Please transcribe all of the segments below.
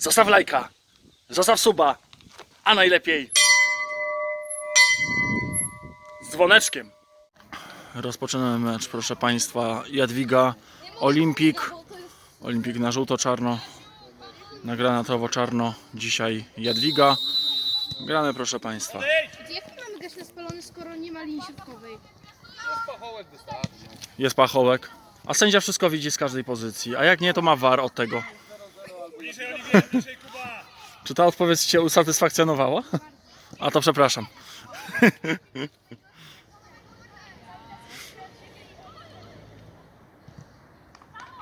Zostaw lajka, zostaw suba, a najlepiej z dzwoneczkiem. Rozpoczynamy mecz, proszę Państwa. Jadwiga, Olimpik. Olimpik na żółto-czarno, na granatowo-czarno. Dzisiaj Jadwiga. Gramy, proszę Państwa. Jak my mamy grać na spalony, skoro nie ma linii środkowej? Jest pachołek. A sędzia wszystko widzi z każdej pozycji. A jak nie, to ma war od tego. Czy ta odpowiedź Cię usatysfakcjonowała? A to przepraszam.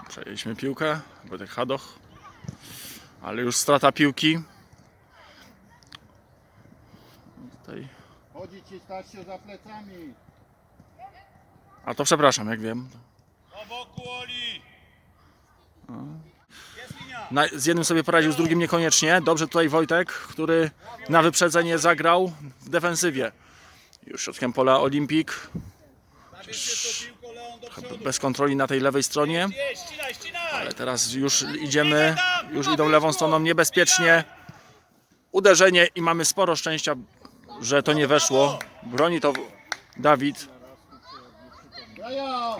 Przejęliśmy piłkę. Wojtek Hadoch. Ale już strata piłki. Tutaj. Chodzi ci Stasiu za plecami. A to przepraszam, jak wiem. Do boku Oli! Z jednym sobie poradził, z drugim niekoniecznie. Dobrze tutaj Wojtek, który na wyprzedzenie zagrał w defensywie. Już środkiem pola Olimpik, bez kontroli na tej lewej stronie. Ale teraz już idziemy, już idą lewą stroną niebezpiecznie. Uderzenie i mamy sporo szczęścia, że to nie weszło. Broni to Dawid.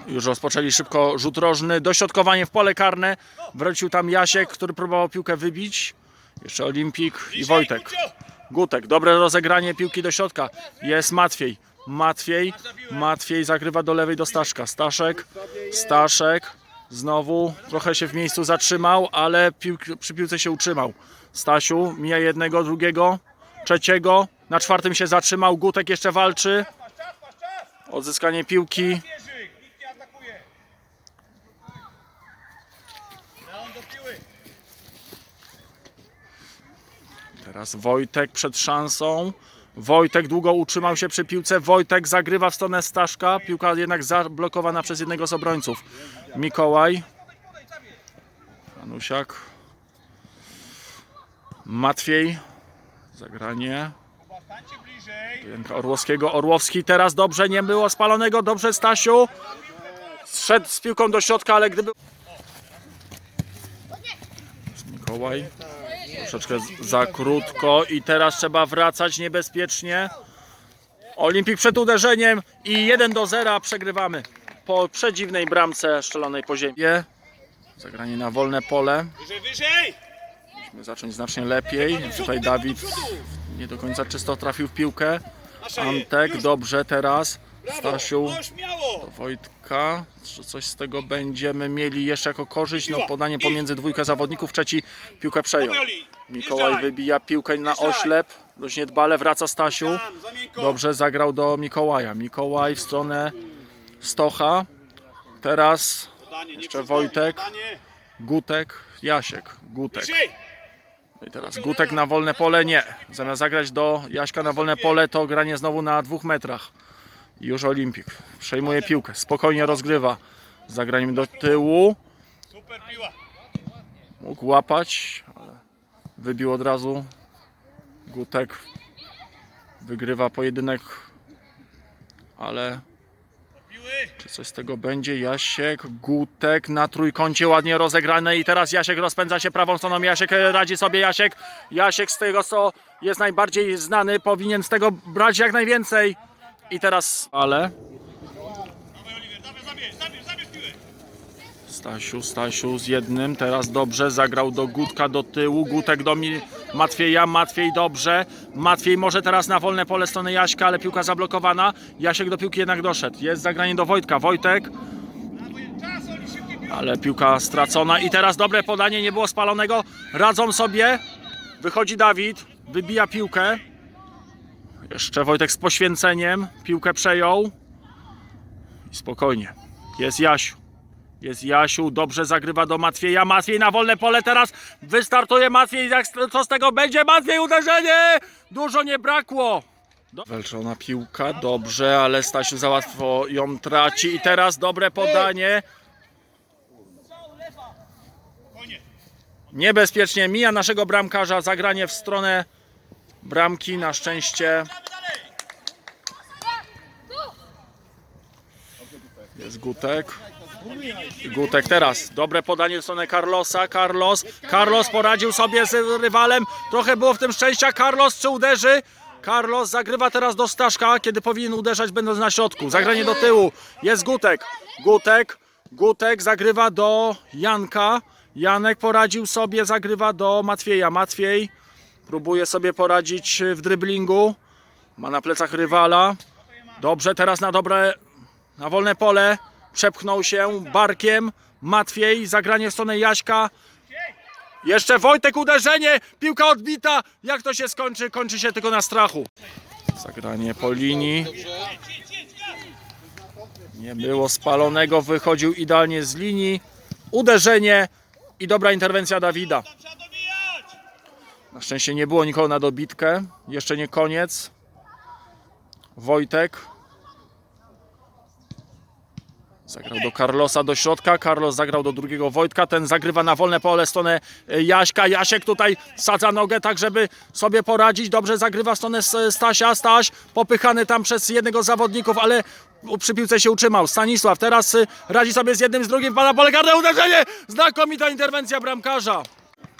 Już rozpoczęli szybko rzut rożny. Dośrodkowanie w pole karne. Wrócił tam Jasiek, który próbował piłkę wybić. Jeszcze Olimpik i Wojtek. Gutek, dobre rozegranie piłki do środka. Jest Matwiej. Matwiej, Matwiej zagrywa do lewej do Staszka. Staszek, Staszek. Znowu trochę się w miejscu zatrzymał, ale przy piłce się utrzymał. Stasiu mija jednego, drugiego, trzeciego. Na czwartym się zatrzymał. Gutek jeszcze walczy. Odzyskanie piłki. Wieżyk, nikt nie atakuje! Leon do piły! Teraz Wojtek przed szansą. Wojtek długo utrzymał się przy piłce. Wojtek zagrywa w stronę Staszka. Piłka jednak zablokowana przez jednego z obrońców. Mikołaj. Anusiak. Matwiej. Zagranie. Orłowskiego. Orłowski teraz dobrze, nie było spalonego. Dobrze Stasiu. Szedł z piłką do środka, ale gdyby... Mikołaj. Troszeczkę za krótko i teraz trzeba wracać niebezpiecznie. Olimpik przed uderzeniem i 1 do 0 przegrywamy. Po przedziwnej bramce strzelonej po ziemi. Zagranie na wolne pole. Musimy zacząć znacznie lepiej. Tutaj Dawid nie do końca czysto trafił w piłkę. Antek, dobrze teraz. Stasiu, śmiało! Wojtka. Czy coś z tego będziemy mieli jeszcze jako korzyść? No podanie pomiędzy dwójkę zawodników. Trzeci piłkę przejął. Mikołaj wybija piłkę na oślep. Dość niedbale wraca Stasiu. Dobrze zagrał do Mikołaja. Mikołaj w stronę Stocha. Teraz Jeszcze Wojtek. Gutek, Jasiek. Gutek. No I teraz Gutek na wolne pole nie. Zamiast zagrać do Jaśka na wolne pole, to granie znowu na dwóch metrach. Już Olimpik przejmuje piłkę. Spokojnie rozgrywa. Zagraniem do tyłu. Mógł łapać, wybił od razu. Gutek wygrywa pojedynek. Ale czy coś z tego będzie? Jasiek, Gutek na trójkącie ładnie rozegrane i teraz Jasiek rozpędza się prawą stroną. Jasiek e, radzi sobie Jasiek. Jasiek z tego co jest najbardziej znany powinien z tego brać jak najwięcej. I teraz ale Stasiu, Stasiu z jednym, teraz dobrze, zagrał do Gutka do tyłu, Gutek do mi Matwieja, Matwiej dobrze, Matwiej może teraz na wolne pole strony Jaśka, ale piłka zablokowana, Jasiek do piłki jednak doszedł, jest zagranie do Wojtka, Wojtek, ale piłka stracona i teraz dobre podanie, nie było spalonego, radzą sobie, wychodzi Dawid, wybija piłkę, jeszcze Wojtek z poświęceniem, piłkę przejął i spokojnie, jest Jasiu. Jest Jasiu, dobrze zagrywa do Matwieja. Matwiej na wolne pole teraz wystartuje Matwiej. Jak, co z tego będzie? Matwiej uderzenie! Dużo nie brakło. Do- Welczona piłka, dobrze, ale Stasiu za łatwo ją traci. I teraz dobre podanie. Niebezpiecznie mija naszego bramkarza. Zagranie w stronę bramki. Na szczęście jest Gutek. Gutek teraz. Dobre podanie w stronę Carlosa. Carlos. Carlos poradził sobie z rywalem. Trochę było w tym szczęścia. Carlos czy uderzy? Carlos zagrywa teraz do Staszka, kiedy powinien uderzać będąc na środku. Zagranie do tyłu. Jest Gutek. Gutek. Gutek zagrywa do Janka. Janek poradził sobie, zagrywa do Matwieja. Matwiej próbuje sobie poradzić w dryblingu. Ma na plecach rywala. Dobrze, teraz na dobre, na wolne pole. Przepchnął się barkiem. Matwiej, zagranie w stronę Jaśka. Jeszcze Wojtek, uderzenie! Piłka odbita! Jak to się skończy? Kończy się tylko na strachu. Zagranie po linii. Nie było spalonego, wychodził idealnie z linii. Uderzenie i dobra interwencja Dawida. Na szczęście nie było nikogo na dobitkę. Jeszcze nie koniec. Wojtek. Zagrał do Carlosa do środka. Carlos zagrał do drugiego Wojtka. Ten zagrywa na wolne pole stronę e, Jaśka. Jasiek tutaj sadza nogę tak, żeby sobie poradzić. Dobrze zagrywa w stronę Stasia. Staś popychany tam przez jednego z zawodników, ale przy piłce się utrzymał. Stanisław teraz y, radzi sobie z jednym, z drugim. Pada pole uderzenie! Znakomita interwencja bramkarza.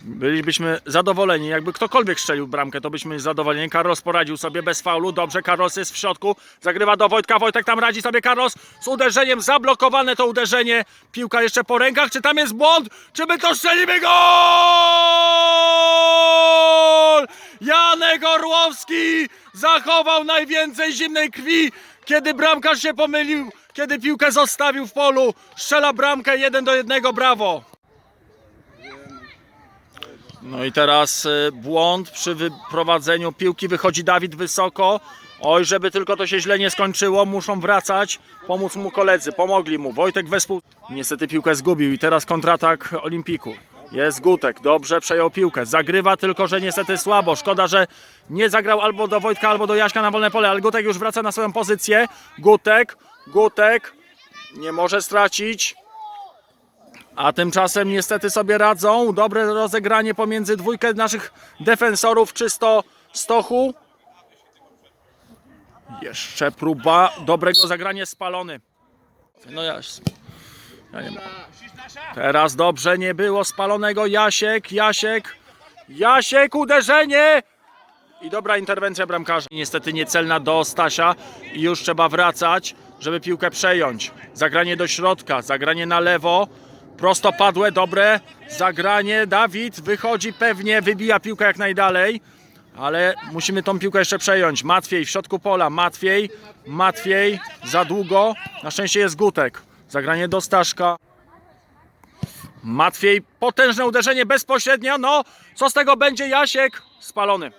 Bylibyśmy zadowoleni, jakby ktokolwiek strzelił bramkę, to byśmy zadowoleni. Carlos poradził sobie bez faulu, dobrze, Carlos jest w środku, zagrywa do Wojtka, Wojtek tam radzi sobie, Carlos z uderzeniem, zablokowane to uderzenie, piłka jeszcze po rękach, czy tam jest błąd, czy my to strzelimy, gol! Janek Orłowski zachował najwięcej zimnej krwi, kiedy bramkarz się pomylił, kiedy piłkę zostawił w polu, strzela bramkę jeden do jednego, brawo! No i teraz y, błąd przy wyprowadzeniu piłki. Wychodzi Dawid wysoko. Oj, żeby tylko to się źle nie skończyło, muszą wracać, pomóc mu koledzy, pomogli mu. Wojtek wespół niestety piłkę zgubił i teraz kontratak Olimpiku. Jest Gutek, dobrze przejął piłkę, zagrywa tylko, że niestety słabo. Szkoda, że nie zagrał albo do Wojtka, albo do Jaśka na wolne pole, ale Gutek już wraca na swoją pozycję. Gutek, Gutek, nie może stracić. A tymczasem niestety sobie radzą. Dobre rozegranie pomiędzy dwójkę naszych defensorów czysto Stochu. Jeszcze próba dobrego zagrania spalony. No ja, ja nie mam. Teraz dobrze nie było spalonego. Jasiek, Jasiek, Jasiek, uderzenie! I dobra interwencja bramkarza. Niestety niecelna do Stasia i już trzeba wracać, żeby piłkę przejąć. Zagranie do środka, zagranie na lewo. Prostopadłe, dobre zagranie. Dawid wychodzi pewnie, wybija piłkę jak najdalej. Ale musimy tą piłkę jeszcze przejąć. Matwiej w środku pola. Matwiej, Matwiej za długo. Na szczęście jest Gutek. Zagranie do Staszka. Matwiej, potężne uderzenie bezpośrednio. No, co z tego będzie? Jasiek spalony.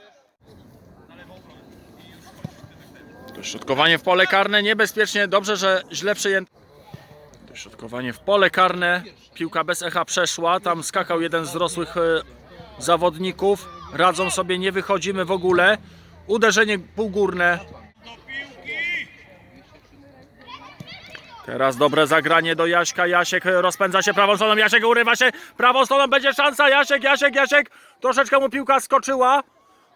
Dośrodkowanie w pole karne, niebezpiecznie, dobrze, że źle przyjęte. Dośrodkowanie w pole karne, piłka bez echa przeszła, tam skakał jeden z dorosłych e, zawodników. Radzą sobie, nie wychodzimy w ogóle. Uderzenie półgórne. Teraz dobre zagranie do Jaśka. Jasiek rozpędza się prawą stroną, Jasiek urywa się prawą stroną, będzie szansa. Jasiek, Jasiek, Jasiek. Troszeczkę mu piłka skoczyła.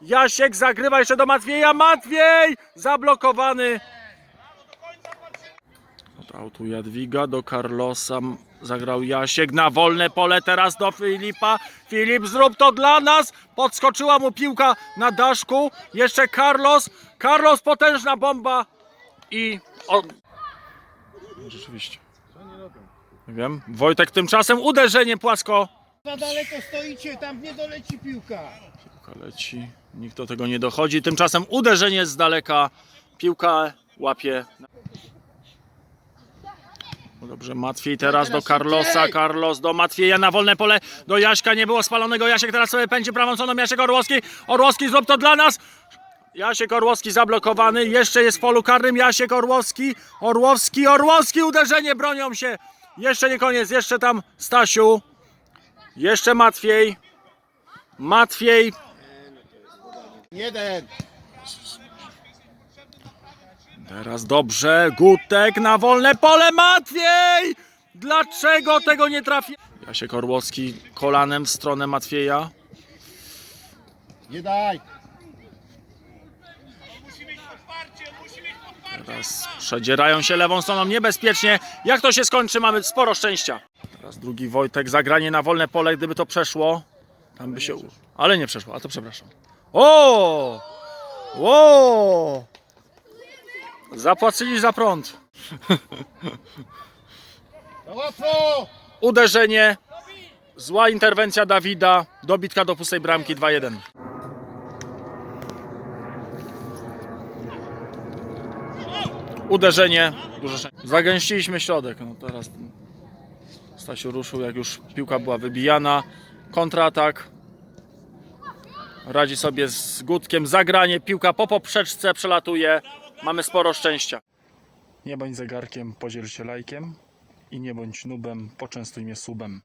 Jasiek zagrywa jeszcze do Matwieja. Matwiej zablokowany. Autu Jadwiga do Carlosa zagrał Jasiek na wolne pole teraz do Filipa. Filip zrób to dla nas. Podskoczyła mu piłka na daszku. Jeszcze Carlos. Carlos potężna bomba i o... Rzeczywiście. Nie wiem. Wojtek tymczasem uderzenie płasko. Za daleko stoicie, tam nie doleci piłka. Piłka leci. Nikt do tego nie dochodzi. Tymczasem uderzenie z daleka. Piłka łapie. No Dobrze, Matwiej teraz do Carlosa, Carlos do Matwieja na wolne pole, do Jaśka, nie było spalonego, Jasiek teraz sobie pędzi prawą stroną, Jasiek Orłowski, Orłowski zrób to dla nas, Jasiek Orłowski zablokowany, jeszcze jest w polu karnym, Jasiek Orłowski, Orłowski, Orłowski, uderzenie, bronią się, jeszcze nie koniec, jeszcze tam Stasiu, jeszcze Matwiej, Matwiej, Jeden. Teraz dobrze, Gutek na wolne pole, Matwiej! Dlaczego tego nie trafi? Jasiek Orłowski kolanem w stronę Matwieja. Nie daj. Musi mieć podparcie, musi mieć podparcie! Teraz przedzierają się lewą stroną niebezpiecznie. Jak to się skończy, mamy sporo szczęścia. Teraz drugi Wojtek, zagranie na wolne pole, gdyby to przeszło. Tam by się... Ale nie przeszło, a to przepraszam. O! O! Zapłacili za prąd. Uderzenie. Zła interwencja Dawida. Dobitka do pustej bramki 2-1. Uderzenie. Zagęściliśmy środek. No teraz Stasiu ruszył, jak już piłka była wybijana. Kontratak. Radzi sobie z Gutkiem. Zagranie. Piłka po poprzeczce przelatuje. Mamy sporo szczęścia. Nie bądź zegarkiem, podziel się lajkiem. I nie bądź nubem, poczęstuj mnie subem.